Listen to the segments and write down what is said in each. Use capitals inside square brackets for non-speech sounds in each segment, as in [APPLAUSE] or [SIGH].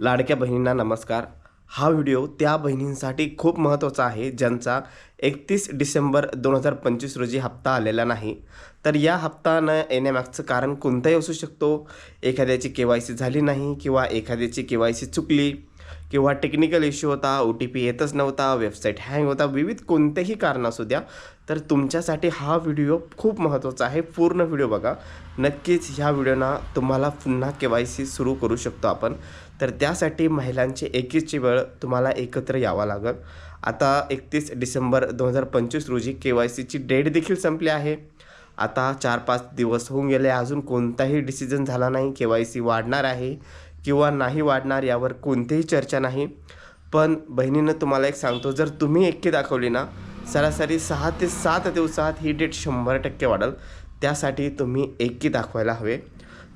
लाडक्या बहिणींना नमस्कार. हा व्हिडिओ त्या बहिणींसाठी खूप महत्त्वाचा आहे ज्यांचा एकतीस डिसेंबर दोन हजार पंचवीस रोजी हप्ता आलेला नाही. तर या हप्ता न येण्यामागचं कारण कोणतंही असू शकतो. एखाद्याची के वाय सी झाली नाही किंवा एखाद्याची के वाय सी चुकली. किंवा टेक्निकल इश्यू होता ओ टी पी येतच नव्हता वेबसाईट हँग होता विविध कोणतेही कारण असू द्या तर तुमच्यासाठी हा व्हिडिओ खूप महत्त्वाचा आहे. पूर्ण व्हिडिओ बघा. नक्कीच ह्या व्हिडिओना तुम्हाला पुन्हा के वाय सी सुरू करू शकतो आपण. तर त्यासाठी महिलांची एकीची वेळ तुम्हाला एकत्र यावं लागेल. आता एकतीस डिसेंबर दोन हजार पंचवीस रोजी के वाय सीची डेट देखील संपली आहे. आता चार पाच दिवस होऊन गेले. अजून कोणताही डिसिजन झाला नाही. के वाय सी वाढणार आहे. किंवा नाही वाढणार यावर कोणतीही चर्चा नाही. पण बहिणीनं तुम्हाला एक सांगतो जर तुम्ही एकी दाखवली ना सरासरी सहा ते सात दिवसात ही डेट शंभर टक्के वाढेल. त्यासाठी तुम्ही एकी दाखवायला हवे.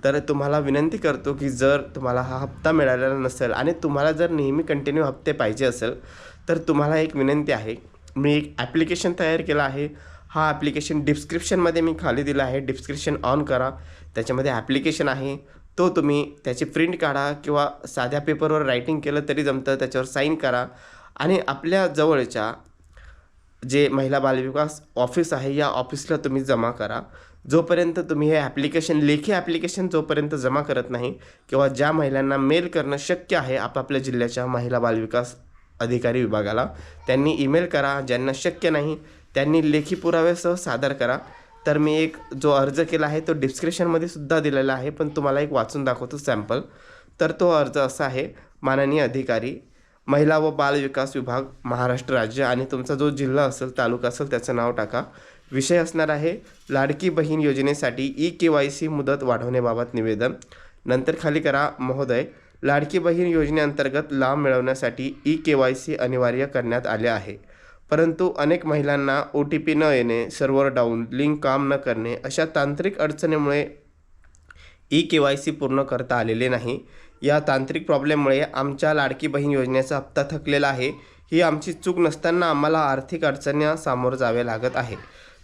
तर तुम्हाला विनंती करतो की जर तुम्हाला हा हप्ता मिळालेला नसेल आणि तुम्हाला जर नेहमी कंटिन्यू हप्ते पाहिजे असेल तर तुम्हाला एक विनंती आहे. मी एक ॲप्लिकेशन तयार केलं आहे. हा ॲप्लिकेशन डिस्क्रिप्शनमध्ये मी खाली दिला आहे. डिस्क्रिप्शन ऑन करा. त्याच्यामध्ये ॲप्लिकेशन आहे. तो तुम्ही त्याची प्रिंट काढा किंवा साध्या पेपरवर रायटिंग केलं तरी जमतं त्याच्यावर साईन करा. आणि आपल्या जवळच्या जे महिला बालविकास ऑफिस आहे या ऑफिसला तुम्ही जमा करा. जोपर्यंत तुम्ही हे ॲप्लिकेशन लेखी ॲप्लिकेशन जोपर्यंत जमा करत नाही किंवा ज्या महिलांना मेल करणं शक्य आहे आपापल्या जिल्ह्याच्या महिला बालविकास अधिकारी विभागाला त्यांनी ईमेल करा. ज्यांना शक्य नाही त्यांनी लेखी पुराव्यासह सादर करा. तर मी एक जो अर्ज केला आहे तो डिस्क्रिप्शनमध्ये सुद्धा दिलेला आहे पण तुम्हाला एक वाचून दाखवतो सॅम्पल. तर तो अर्ज असा आहे माननीय अधिकारी महिला व बाल विकास विभाग महाराष्ट्र राज्य आणि तुमचा जो जिल्हा असेल तालुका असेल त्याचं नाव टाका. विषय असणार आहे लाडकी बहीण योजनेसाठी ई के वाय सी मुदत वाढवण्याबाबत निवेदन. नंतर खाली करा महोदय लाडकी बहीण योजनेअंतर्गत लाभ मिळवण्यासाठी ई के वाय सी अनिवार्य करण्यात आले आहे. परंतु अनेक महिलांना ओ टी पी न येणे सर्व्हर डाऊन लिंक काम न करणे अशा तांत्रिक अडचणीमुळे ई के वाय सी पूर्ण करता आलेले नाही. या तांत्रिक प्रॉब्लेममुळे आमच्या लाडकी बहीण योजनेचा हप्ता थकलेला आहे. ही आमची चूक नसताना आम्हाला आर्थिक अडचणींना सामोरं जावे लागत आहे.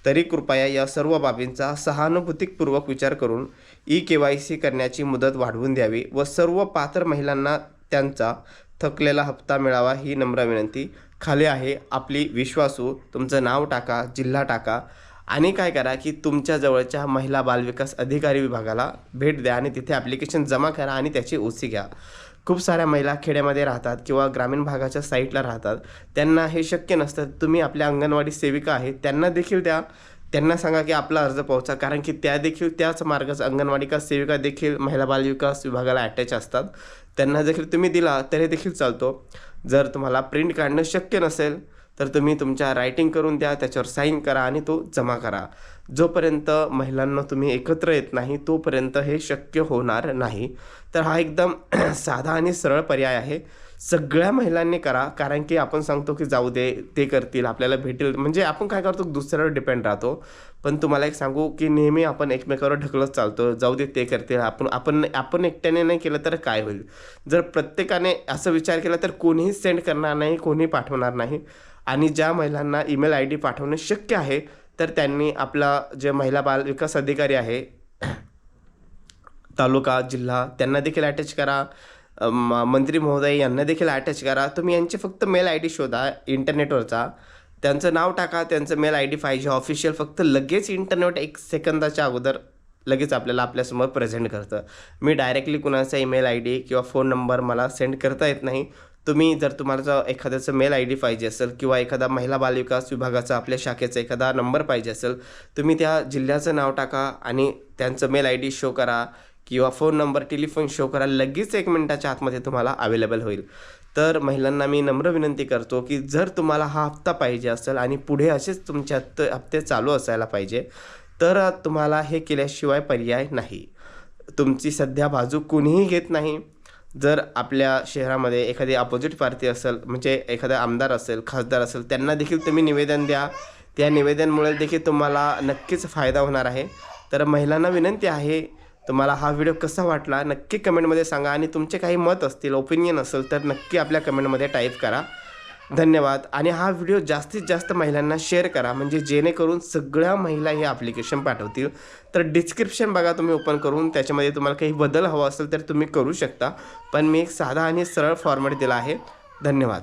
तरी कृपया या सर्व बाबींचा सहानुभूतीपूर्वक विचार करून ई के वाय सी करण्याची मुदत वाढवून द्यावी व सर्व पात्र महिलांना त्यांचा थकलेला हप्ता मिळावा ही नम्र विनंती. खाली आहे आपली विश्वासू. तुमचं नाव टाका जिल्हा टाका आणि काय करा की तुमच्या जवळच्या महिला बालविकास अधिकारी विभागाला भेट द्या आणि तिथे ॲप्लिकेशन जमा करा आणि त्याची ओसी घ्या. खूप साऱ्या महिला खेड्यामध्ये राहतात किंवा ग्रामीण भागाच्या साईटला राहतात. त्यांना हे शक्य नसतं. तुम्ही आपल्या अंगणवाडी सेविका आहेत त्यांना देखील द्या. त्यांना सांगा की आपला अर्ज पोहोचा. कारण की त्या देखील त्याच मार्गाचा अंगणवाडीका सेविका देखील महिला बालविकास विभागाला अटॅच असतात. त्यांना देखील तुम्ही दिला तरी देखील चालतो. जर तुम्हाला प्रिंट काढणं शक्य नसेल तर तुम्ही तुमच्या रायटिंग करून द्या त्याच्यावर साईन करा आणि तो जमा करा. जोपर्यंत महिलांना तुम्ही एकत्र येत नाही तोपर्यंत हे शक्य होणार नाही. तर हा एकदम [CLEARS THROAT] साधा आणि सरळ पर्याय आहे. सगळ्या महिलांनी करा कारण की आपण सांगतो की जाऊ दे ते करतील आपल्याला भेटेल. म्हणजे आपण काय करतो दुसऱ्यावर डिपेंड राहतो. पण तुम्हाला एक सांगू की नेहमी आपण एकमेकावर ढकलत चालतो. जाऊ दे ते करतील. आपण आपण आपण एकट्याने नाही केलं तर काय होईल? जर प्रत्येकाने असं विचार केला तर कोणीही सेंड करणार नाही कोणीही पाठवणार नाही. आणि ज्या महिलांना ईमेल आय डी पाठवणं शक्य आहे तर त्यांनी आपला जे महिला बाल विकास अधिकारी आहे तालुका जिल्हा त्यांना देखील अटॅच करा. मंत्री महोदय यांना देखील अटॅच करा. तुम्ही यांचे फक्त मेल आय डी शोधा इंटरनेटवरचा त्यांचं नाव टाका त्यांचं मेल आय डी पाहिजे. ऑफिशियल फक्त लगेच इंटरनेट एक सेकंदाच्या अगोदर लगेच आपल्याला आपल्यासमोर प्रेझेंट करतं. मी डायरेक्टली कुणाचा ईमेल आय डी किंवा फोन नंबर मला सेंड करता येत नाही. तुम्ही जर तुम्हाला एखाद्याचं मेल आय डी पाहिजे असेल किंवा एखादा महिला बालविकास विभागाचा आपल्या शाखेचा एखादा नंबर पाहिजे असेल तुम्ही त्या जिल्ह्याचं नाव टाका आणि त्यांचं मेल आय डी शो करा. किंवा फोन नंबर टेलिफोन शो करा लगेच एक मिनटाच्या आतमध्ये तुम्हाला अवेलेबल होईल. तर महिलांना मी नम्र विनंती करतो की जर तुम्हाला हा हप्ता पाहिजे असेल आणि पुढे असेच तुमच्या हप्ते हप्ते चालू असायला पाहिजे तर तुम्हाला हे केल्याशिवाय पर्याय नाही. तुमची सध्या बाजू कोणीही घेत नाही. जर आपल्या शहरामध्ये एखादी अपोजिट पार्टी असेल म्हणजे एखादा आमदार असेल खासदार असेल त्यांना देखील तुम्ही निवेदन द्या. त्या निवेदनमुळे देखील तुम्हाला नक्कीच फायदा होणार आहे. तर महिलांना विनंती आहे तुम्हाला हा व्हिडिओ कसा वाटला नक्की कमेंटमध्ये सांगा आणि तुमचे काही मत असतील ओपिनियन असेल तर नक्की आपल्या कमेंटमध्ये टाईप करा. धन्यवाद. आणि हा व्हिडिओ जास्तीत जास्त महिलांना शेअर करा म्हणजे जेणेकरून सगळ्या महिला हे ॲप्लिकेशन पाठवतील. तर डिस्क्रिप्शन बघा तुम्ही ओपन करून त्याच्यामध्ये तुम्हाला काही बदल हवा असेल तर तुम्ही करू शकता. पण मी एक साधा आणि सरळ फॉर्मॅट दिला आहे. धन्यवाद.